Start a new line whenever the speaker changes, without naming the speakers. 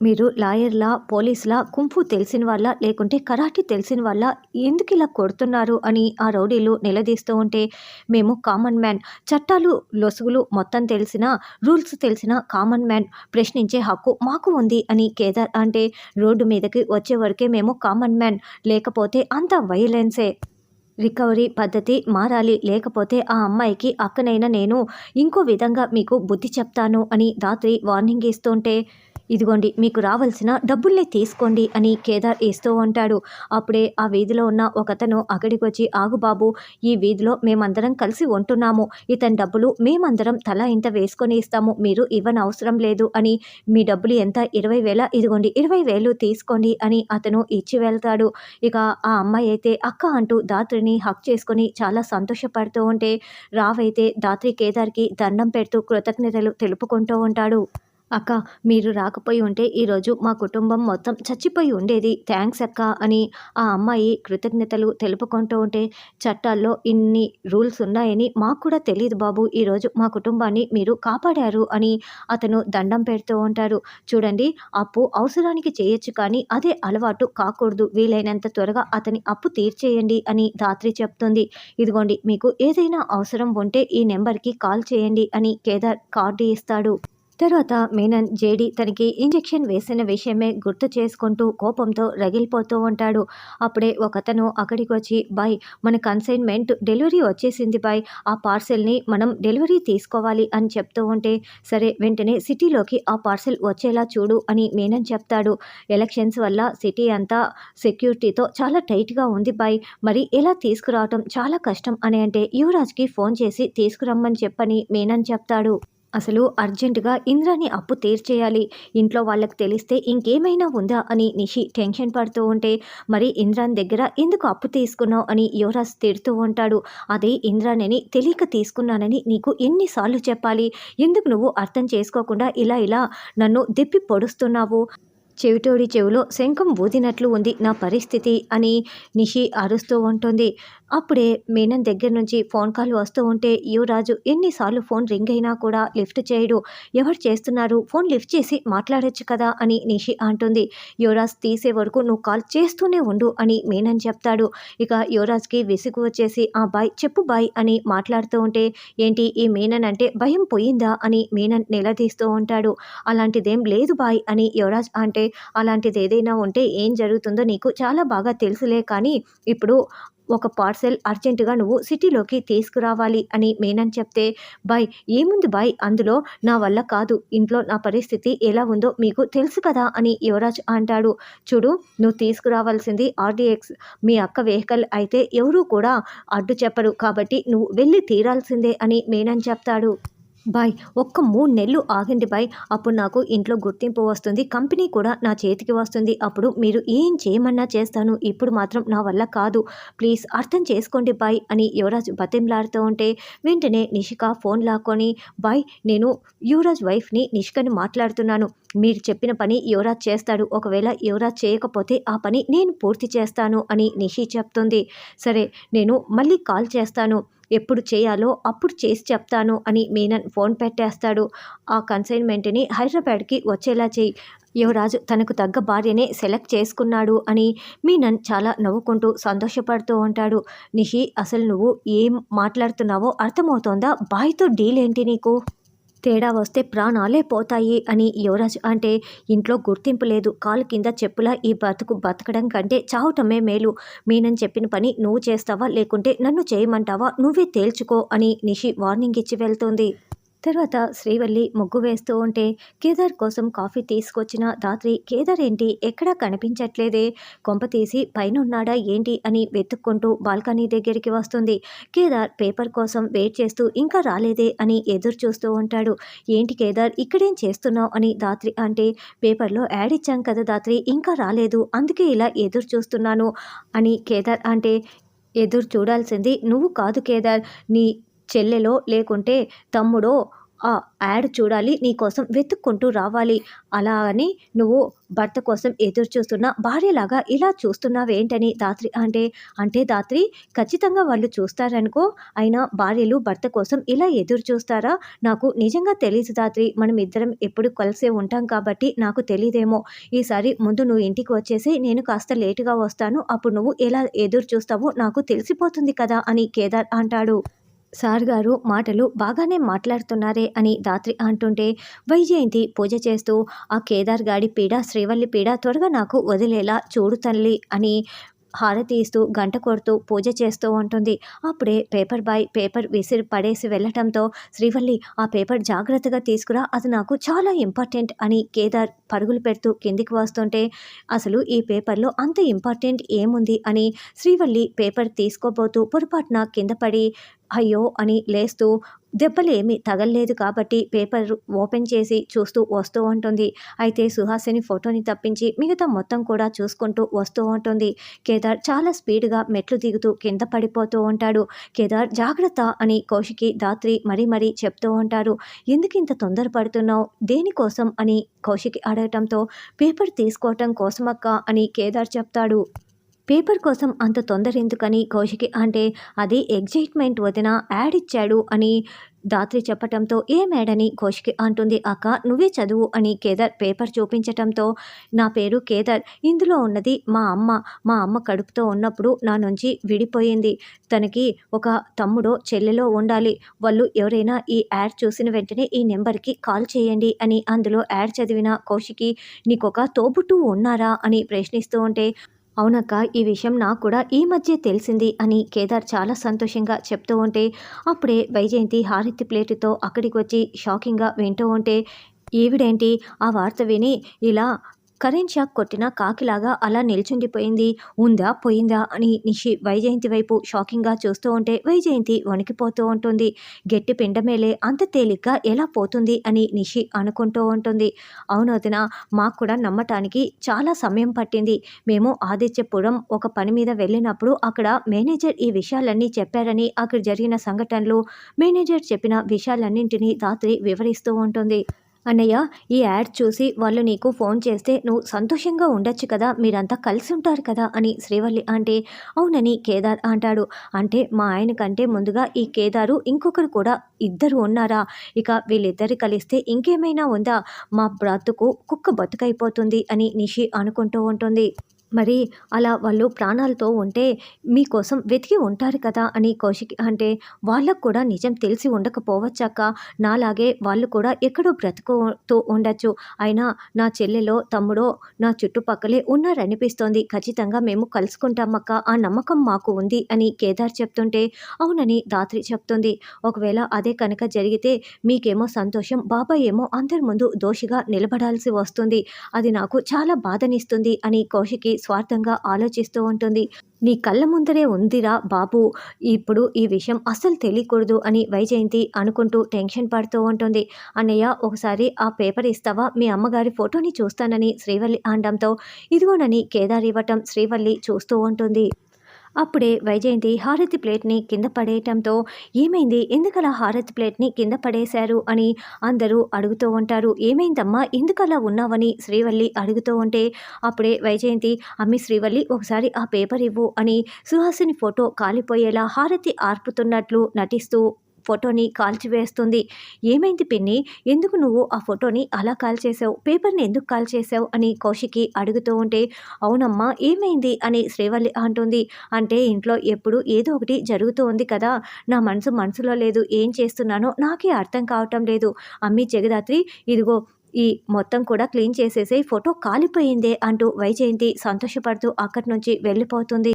మీరు లాయర్లా పోలీసులా కుంఫు తెలిసిన వాళ్ళ లేకుంటే కరాటే తెలిసిన వాళ్ళ ఎందుకు ఇలా కొడుతున్నారు అని ఆ రౌడీలు నిలదీస్తూ ఉంటే మేము కామన్ మ్యాన్. చట్టాలు లొసుగులు మొత్తం తెలిసిన రూల్స్ తెలిసిన కామన్ మ్యాన్ ప్రశ్నించే హక్కు మాకు ఉంది అని కేదార్ అంటే రోడ్డు మీదకి వచ్చే వరకే మేము కామన్ మ్యాన్. లేకపోతే అంత వైలెన్సే. రికవరీ పద్ధతి మారాలి. లేకపోతే ఆ అమ్మాయికి అక్కనైనా నేను ఇంకో విధంగా మీకు బుద్ధి చెప్తాను అని రాత్రి వార్నింగ్ ఇస్తుంటే ఇదిగోండి మీకు రావాల్సిన డబ్బుల్ని తీసుకోండి అని కేదార్ ఇస్తూ ఉంటాడు. అప్పుడే ఆ వీధిలో ఉన్న ఒకతను అక్కడికి వచ్చి ఆగు బాబు ఈ వీధిలో మేమందరం కలిసి ఉంటున్నాము. ఇతని డబ్బులు మేమందరం తలా ఇంత వేసుకొని ఇస్తాము. మీరు ఇవ్వని అవసరం లేదు అని మీ డబ్బులు ఎంత? ఇరవై వేల? ఇదిగోండి ఇరవై వేలు తీసుకోండి అని అతను ఇచ్చి వెళ్తాడు. ఇక ఆ అమ్మాయి అయితే అక్క అంటూ దాత్రిని హక్ చేసుకొని చాలా సంతోషపడుతూ ఉంటే రావైతే దాత్రి కేదార్కి దండం పెడుతూ కృతజ్ఞతలు తెలుపుకుంటూ ఉంటాడు. అక్క మీరు రాకపోయి ఉంటే ఈరోజు మా కుటుంబం మొత్తం చచ్చిపోయి ఉండేది. థ్యాంక్స్ అక్క అని ఆ అమ్మాయి కృతజ్ఞతలు తెలుపుకుంటూ ఉంటే చట్టాల్లో ఇన్ని రూల్స్ ఉన్నాయని మాకు కూడా తెలియదు బాబు. ఈరోజు మా కుటుంబాన్ని మీరు కాపాడారు అని అతను దండం పెడుతూ ఉంటారు చూడండి అప్పు అవసరానికి చేయొచ్చు కానీ అదే అలవాటు కాకూడదు. వీలైనంత త్వరగా అతని అప్పు తీర్చేయండి అని ధాత్రి చెప్తుంది. ఇదిగోండి మీకు ఏదైనా అవసరం ఉంటే ఈ నెంబర్కి కాల్ చేయండి అని కేదార్ కార్డు ఇస్తాడు. తర్వాత మీనన్ జేడి తనకి ఇంజెక్షన్ వేసిన విషయమే గుర్తు చేసుకుంటూ కోపంతో రగిలిపోతూ ఉంటాడు. అప్పుడే ఒకతను అక్కడికి వచ్చి బాయ్ మన కన్సైన్మెంట్ డెలివరీ వచ్చేసింది బాయ్. ఆ పార్సెల్ని మనం డెలివరీ తీసుకోవాలి అని చెప్తూ ఉంటే సరే వెంటనే సిటీలోకి ఆ పార్సెల్ వచ్చేలా చూడు అని మీనన్ చెప్తాడు. ఎలక్షన్స్ వల్ల సిటీ అంతా సెక్యూరిటీతో చాలా టైట్గా ఉంది బాయ్. మరి ఎలా తీసుకురావటం చాలా కష్టం అని అంటే యువరాజ్కి ఫోన్ చేసి తీసుకురమ్మని చెప్పని మీనన్ చెప్తాడు. అసలు అర్జెంటుగా ఇంద్రాని అప్పు తీర్చేయాలి. ఇంట్లో వాళ్ళకి తెలిస్తే ఇంకేమైనా ఉందా అని నిషి టెన్షన్ పడుతూ ఉంటే మరి ఇంద్రాన్ దగ్గర ఎందుకు అప్పు తీసుకున్నావు అని యువరాజ్ తిడుతూ ఉంటాడు. అదే ఇంద్రాణిని తెలియక తీసుకున్నానని నీకు ఎన్నిసార్లు చెప్పాలి? ఎందుకు నువ్వు అర్థం చేసుకోకుండా ఇలా ఇలా నన్ను దిప్పి పొడుస్తున్నావు? చెవిటోడి చెవిలో శంఖం ఊదినట్లు ఉంది నా పరిస్థితి అని నిషి అరుస్తూ ఉంటుంది. అప్పుడే మీనన్ దగ్గర నుంచి ఫోన్ కాల్ వస్తూ ఉంటే యువరాజు ఎన్నిసార్లు ఫోన్ రింగ్ అయినా కూడా లిఫ్ట్ చేయడు. ఎవరు చేస్తున్నారు? ఫోన్ లిఫ్ట్ చేసి మాట్లాడొచ్చు కదా అని నిషి అంటుంది. యువరాజ్ తీసే వరకు నువ్వు కాల్ చేస్తూనే ఉండు అని మీనన్ చెప్తాడు. ఇక యువరాజ్కి విసుగు వచ్చేసి ఆ బాయ్ చెప్పు బాయ్ అని మాట్లాడుతూ ఉంటే ఏంటి ఈ మీనన్ అంటే భయం పోయిందా అని మీనన్ నిలదీస్తూ ఉంటాడు. అలాంటిదేం లేదు బాయ్ అని యువరాజ్ అంటే అలాంటిది ఏదైనా ఉంటే ఏం జరుగుతుందో నీకు చాలా బాగా తెలుసులే కానీ ఇప్పుడు ఒక పార్సెల్ అర్జెంటుగా నువ్వు సిటీలోకి తీసుకురావాలి అని మేనని చెప్తే బాయ్ ఏముంది బాయ్? అందులో నా వల్ల కాదు. ఇంట్లో నా పరిస్థితి ఎలా ఉందో మీకు తెలుసు కదా అని యువరాజ్ అంటాడు. చూడు నువ్వు తీసుకురావాల్సింది ఆర్డీఎక్స్. మీ అక్క వెహికల్ అయితే ఎవరూ కూడా అడ్డు చెప్పరు. కాబట్టి నువ్వు వెళ్ళి తీరాల్సిందే అని మేనని చెప్తాడు. బాయ్ ఒక్క మూడు నెలలు ఆగండి బాయ్. అప్పుడు నాకు ఇంట్లో గుర్తింపు వస్తుంది కంపెనీ కూడా నా చేతికి వస్తుంది. అప్పుడు మీరు ఏం చేయమన్నా చేస్తాను ఇప్పుడు మాత్రం నా వల్ల కాదు. ప్లీజ్ అర్థం చేసుకోండి బాయ్ అని యువరాజ్ బతింలాడుతూ ఉంటే వెంటనే నిషిక ఫోన్ లాక్కొని బాయ్ నేను యువరాజ్ వైఫ్ని నిషికని మాట్లాడుతున్నాను. మీరు చెప్పిన పని యువరాజ్ చేస్తాడు ఒకవేళ యువరాజ్ చేయకపోతే ఆ పని నేను పూర్తి చేస్తాను అని నిషి చెప్తుంది. సరే నేను మళ్ళీ కాల్ చేస్తాను. ఎప్పుడు చేయాలో అప్పుడు చేసి చెప్తాను అని మీనన్ ఫోన్ పెట్టేస్తాడు. ఆ కన్సైన్మెంట్ని హైదరాబాద్కి వచ్చేలా చేయి. యువరాజు తనకు తగ్గ భార్యనే సెలెక్ట్ చేసుకున్నాడు అని మీనన్ చాలా నవ్వుకుంటూ సంతోషపడుతూ ఉంటాడు. నిషి అసలు నువ్వు ఏం మాట్లాడుతున్నావో అర్థమవుతోందా? బాయ్తో డీల్ ఏంటి నీకు? తేడా వస్తే ప్రాణాలే పోతాయి అని యువరాజ్ అంటే ఇంట్లో గుర్తింపు లేదు. కాలు కింద చెప్పులా ఈ బతుకు బతకడం కంటే చావటమే మేలు. మీనని చెప్పిన పని నువ్వు చేస్తావా? లేకుంటే నన్ను చేయమంటావా? నువ్వే తేల్చుకో అని నిషి వార్నింగ్ ఇచ్చి వెళ్తుంది. తర్వాత శ్రీవల్లి ముగ్గు వేస్తూ ఉంటే కేదార్ కోసం కాఫీ తీసుకొచ్చిన దాత్రి కేదార్ ఏంటి? ఎక్కడా కనిపించట్లేదే. కొంప తీసి పైన ఉన్నాడా ఏంటి? అని వెతుక్కుంటూ బాల్కనీ దగ్గరికి వస్తుంది. కేదార్ పేపర్ కోసం వెయిట్ చేస్తూ ఇంకా రాలేదే అని ఎదురు చూస్తూ ఉంటాడు. ఏంటి కేదార్? ఇక్కడేం చేస్తున్నావు? అని దాత్రి అంటే పేపర్లో యాడ్ ఇచ్చాం కదా దాత్రి ఇంకా రాలేదు. అందుకే ఇలా ఎదురు చూస్తున్నాను అని కేదార్ అంటే ఎదురు చూడాల్సింది నువ్వు కాదు కేదార్. నీ చెల్లెలో లేకుంటే తమ్ముడో ఆ యాడ్ చూడాలి నీకోసం వెతుక్కుంటూ రావాలి. అలా అని నువ్వు భర్త కోసం ఎదురు చూస్తున్న భార్యలాగా ఇలా చూస్తున్నావేంటని దాత్రి అంటే అంటే దాత్రి ఖచ్చితంగా వాళ్ళు చూస్తారనుకో అయినా భార్యలు భర్త కోసం ఇలా ఎదురు చూస్తారా నాకు నిజంగా తెలియదు దాత్రి మనం ఇద్దరం ఎప్పుడు కలిసే ఉంటాం కాబట్టి నాకు తెలియదేమో ఈసారి ముందు నువ్వు ఇంటికి వచ్చేసి నేను కాస్త లేటుగా వస్తాను అప్పుడు నువ్వు ఎలా ఎదురు చూస్తావో నాకు తెలిసిపోతుంది కదా అని కేదార్ అంటాడు. సార్ గారు మాటలు బాగానే మాట్లాడుతున్నారే అని దాత్రి అంటుంటే వైజయంతి పూజ చేస్తూ ఆ కేదార్ గాడి పీడ శ్రీవల్లి పీడ త్వరగా నాకు వదిలేలా చూడు తల్లి అని హారతి ఇస్తూ గంట కొడుతూ పూజ చేస్తూ ఉంటుంది. అప్పుడే పేపర్ బాయ్ పేపర్ విసిరి పడేసి వెళ్ళటంతో శ్రీవల్లి ఆ పేపర్ జాగ్రత్తగా తీసుకురా అది నాకు చాలా ఇంపార్టెంట్ అని కేదార్ పరుగులు పెడుతూ కిందికి వస్తుంటే అసలు ఈ పేపర్లో అంత ఇంపార్టెంట్ ఏముంది అని శ్రీవల్లి పేపర్ తీసుకోబోతూ పొరపాటున కింద పడి అయ్యో అని లేస్తూ దెబ్బలేమి తగలలేదు కాబట్టి పేపర్ ఓపెన్ చేసి చూస్తూ వస్తూ ఉంటుంది. అయితే సుహాసిని ఫోటోని తప్పించి మిగతా మొత్తం కూడా చూసుకుంటూ వస్తూ ఉంటుంది. కేదార్ చాలా స్పీడ్గా మెట్లు దిగుతూ కింద పడిపోతూ ఉంటాడు. కేదార్ జాగ్రత్త అని కౌశికి దాత్రి మరీ మరీ చెప్తూ ఉంటారు. ఎందుకు ఇంత తొందరపడుతున్నావు? దేనికోసం? అని కౌశికి అడగటంతో పేపర్ తీసుకోవటం కోసమక్క? అని కేదార్ చెప్తాడు. పేపర్ కోసం అంత తొందర ఎందుకని కౌశికి అంటే అది ఎగ్జైట్మెంట్ వదిన యాడ్ ఇచ్చాడు అని దాత్రి చెప్పటంతో ఏ మేడని కౌశికి అంటుంది అక్క నువ్వే చదువు అని కేదార్ పేపర్ చూపించటంతో నా పేరు కేదార్ ఇందులో ఉన్నది మా అమ్మ మా అమ్మ కడుపుతో ఉన్నప్పుడు నా నుంచి విడిపోయింది. తనకి ఒక తమ్ముడో చెల్లెలో ఉండాలి. వాళ్ళు ఎవరైనా ఈ యాడ్ చూసిన వెంటనే ఈ నెంబర్కి కాల్ చేయండి అని అందులో యాడ్ చదివిన కౌశికి నీకొక తోబుట్టు ఉన్నారా అని ప్రశ్నిస్తూ ఉంటే అవునక్క ఈ విషయం నాకు కూడా ఈ మధ్య తెలిసింది అని కేదార్ చాలా సంతోషంగా చెప్తూ ఉంటే అప్పుడే వైజయంతి హారతి ప్లేటుతో అక్కడికి వచ్చి షాకింగ్గా వింటూ ఉంటే ఈవిడేంటి? ఆ వార్త విని ఇలా కరెంట్ షాక్ కొట్టిన కాకిలాగా అలా నిల్చుండిపోయింది. ఉందా పోయిందా అని నిషి వైజయంతి వైపు షాకింగ్గా చూస్తూ ఉంటే వైజయంతి వణికిపోతూ ఉంటుంది. గట్టి పిండమేలే అంత తేలిగ్గా ఎలా పోతుంది అని నిషి అనుకుంటూ ఉంటుంది. అవును మాకు కూడా నమ్మటానికి చాలా సమయం పట్టింది. మేము ఆదిత్యపురం ఒక పని మీద వెళ్ళినప్పుడు అక్కడ మేనేజర్ ఈ విషయాలన్నీ చెప్పారని అక్కడ జరిగిన సంఘటనలు మేనేజర్ చెప్పిన విషయాలన్నింటినీ రాత్రి వివరిస్తూ ఉంటుంది. అన్నయ్య ఈ యాడ్ చూసి వాళ్ళు నీకు ఫోన్ చేస్తే నువ్వు సంతోషంగా ఉండొచ్చు కదా మీరంతా కలిసి ఉంటారు కదా అని శ్రీవల్లి అంటే అవునని కేదార్ అంటాడు. అంటే మా ఆయన కంటే ముందుగా ఈ కేదారు ఇంకొకరు కూడా ఇద్దరు ఉన్నారా? ఇక వీళ్ళిద్దరు కలిస్తే ఇంకేమైనా ఉందా? మా బ్రతుకు కుక్క బతుకైపోతుంది అని నిషి అనుకుంటూ ఉంటుంది. మరి అలా వాళ్ళు ప్రాణాలతో ఉంటే మీకోసం వెతికి ఉంటారు కదా అని కౌశిక్ అంటే వాళ్ళకు కూడా నిజం తెలిసి ఉండకపోవచ్చాక నాలాగే వాళ్ళు కూడా ఎక్కడో బ్రతుకుతూ ఉండొచ్చు. అయినా నా చెల్లెలో తమ్ముడో నా చుట్టుపక్కలే ఉన్నారనిపిస్తోంది. ఖచ్చితంగా మేము కలుసుకుంటామక్క. ఆ నమ్మకం మాకు ఉంది అని కేదార్ చెప్తుంటే అవునని దాత్రి చెప్తుంది. ఒకవేళ అదే కనుక జరిగితే మీకేమో సంతోషం బాబాయ్ ఏమో అందరి ముందు దోషిగా నిలబడాల్సి వస్తుంది. అది నాకు చాలా బాధనిస్తుంది అని కౌశికి స్వార్థంగా ఆలోచిస్తూ ఉంటుంది. నీ కళ్ళ ముందరే ఉందిరా బాబు. ఇప్పుడు ఈ విషయం అస్సలు తెలియకూడదు అని వైజయంతి అనుకుంటూ టెన్షన్ పడుతూ ఉంటుంది. అన్నయ్య ఒకసారి ఆ పేపర్ ఇస్తావా? మీ అమ్మగారి ఫోటోని చూస్తానని శ్రీవల్లి అనడంతో ఇదిగోనని కేదార్ ఇవ్వటం శ్రీవల్లి చూస్తూ ఉంటుంది. అప్పుడే వైజయంతి హారతి ప్లేట్ని కింద పడేయటంతో ఏమైంది? ఎందుకలా హారతి ప్లేట్ని కింద పడేశారు? అని అందరూ అడుగుతూ ఉంటారు. ఏమైందమ్మా? ఎందుకలా ఉన్నావని? శ్రీవల్లి అడుగుతూ ఉంటే అప్పుడే వైజయంతి అమ్మి శ్రీవల్లి ఒకసారి ఆ పేపర్ ఇవ్వు అని సుహాసిని ఫోటో కాలిపోయేలా హారతి ఆర్పుతున్నట్లు నటిస్తూ ఫోటోని కాల్చివేస్తుంది ఏమైంది పిన్ని? ఎందుకు నువ్వు ఆ ఫోటోని అలా కాల్ చేసావు పేపర్ని ఎందుకు కాల్ చేసావు అని కౌశికి అడుగుతూ ఉంటే అవునమ్మా ఏమైంది? అని శ్రీవల్లి అంటుంది. అంటే ఇంట్లో ఎప్పుడు ఏదో ఒకటి జరుగుతూ ఉంది కదా. నా మనసు మనసులో లేదు. ఏం చేస్తున్నానో నాకే అర్థం కావటం లేదు. అమ్మి జగదాత్రి ఇదిగో ఈ మొత్తం కూడా క్లీన్ చేసేసే ఫోటో కాలిపోయిందే అంటూ వైజయంతి సంతోషపడుతూ అక్కడి నుంచి వెళ్ళిపోతుంది.